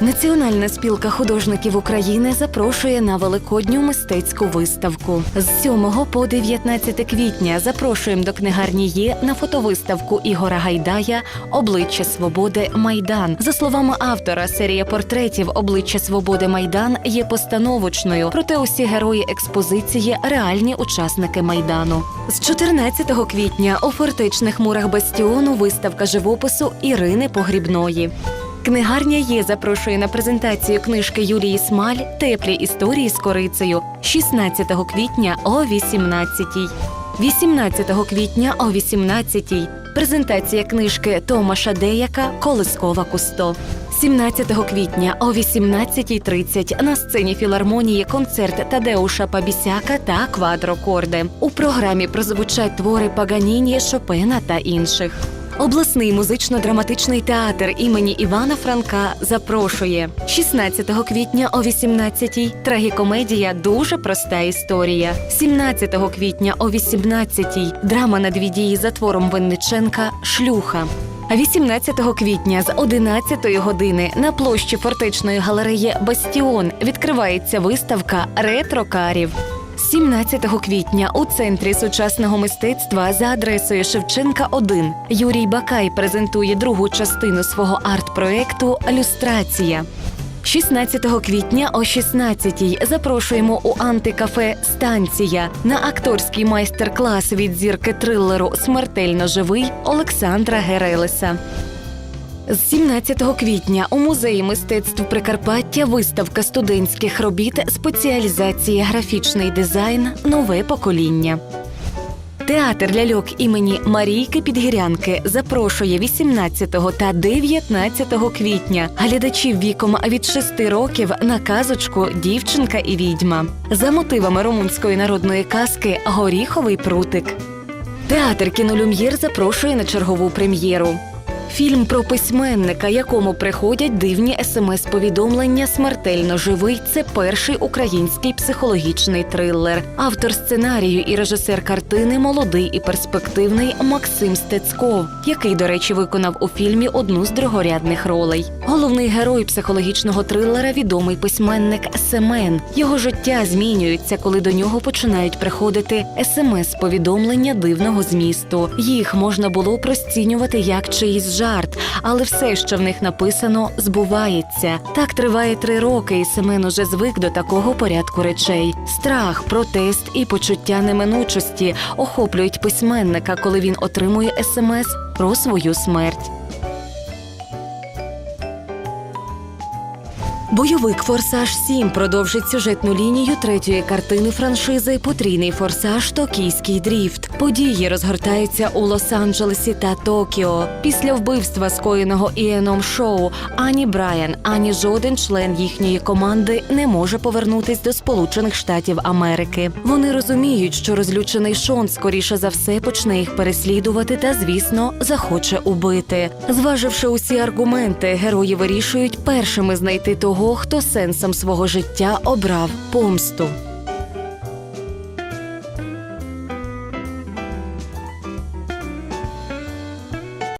Національна спілка художників України запрошує на великодню мистецьку виставку. З 7 по 19 квітня запрошуємо до книгарні Є на фотовиставку Ігора Гайдая Обличчя свободи Майдан. За словами автора, серія портретів Обличчя свободи Майдан є постановочною. Проте усі герої експозиції реальні учасники майдану. З 14 квітня у фортечних мурах бастіону виставка живопису Ірини Погрібної. Книгарня є запрошує на презентацію книжки Юлії Смаль Теплі історії з корицею 16 квітня о 18-й. 18 квітня о 18-й. Презентація книжки Томаша Деяка Колискова Кусто. 17 квітня о 18.30 на сцені філармонії концерт Тадеуша Пабісяка та квадрокорди. У програмі прозвучать твори Паганіні, Шопена та інших. Обласний музично-драматичний театр імені Івана Франка запрошує 16 квітня о 18-й трагікомедія Дуже проста історія. 17 квітня о 18-й драма на дві дії за твором Винниченка Шлюха. А 18 квітня з 11 години на площі фортечної галереї Бастіон відкривається виставка Ретро-карів. 17 квітня у центрі сучасного мистецтва за адресою Шевченка 1 Юрій Бакай презентує другу частину свого арт-проекту Люстрація. 16 квітня о 16-й запрошуємо у антикафе Станція на акторський майстер-клас від зірки трилеру Смертельно живий Олександра Герелеса. З 17 квітня у музеї мистецтв Прикарпаття виставка студентських робіт спеціалізація графічний дизайн Нове покоління. Театр ляльок імені Марійки Підгірянки запрошує 18 та 19 квітня глядачів віком від 6 років на казочку Дівчинка і відьма за мотивами румунської народної казки Горіховий прутик. Театр кінолюм'єр запрошує на чергову прем'єру. Фільм про письменника, якому приходять дивні смс-повідомлення Смертельно живий. Це перший український психологічний трилер. Автор сценарію і режисер картини молодий і перспективний Максим Стецьков, який, до речі, виконав у фільмі одну з другорядних ролей. Головний герой психологічного трилера відомий письменник Семен. Його життя змінюється, коли до нього починають приходити смс-повідомлення дивного змісту. Їх можна було простінювати як чиїсь жарт, але все, що в них написано, збувається. Так триває три роки, і Семен уже звик до такого порядку речей. Страх, протест і почуття неминучості охоплюють письменника, коли він отримує смс про свою смерть. Бойовик Форсаж 7 продовжить сюжетну лінію третьої картини франшизи Потрійний форсаж Токійський дріфт. Події розгортаються у Лос-Анджелесі та Токіо. Після вбивства, скоєного Іеном Шоу, ані Брайан, ані жоден член їхньої команди не може повернутись до Сполучених Штатів Америки. Вони розуміють, що розлючений Шон скоріше за все почне їх переслідувати та, звісно, захоче убити. Зваживши усі аргументи, герої вирішують першими знайти того, хто сенсом свого життя обрав помсту.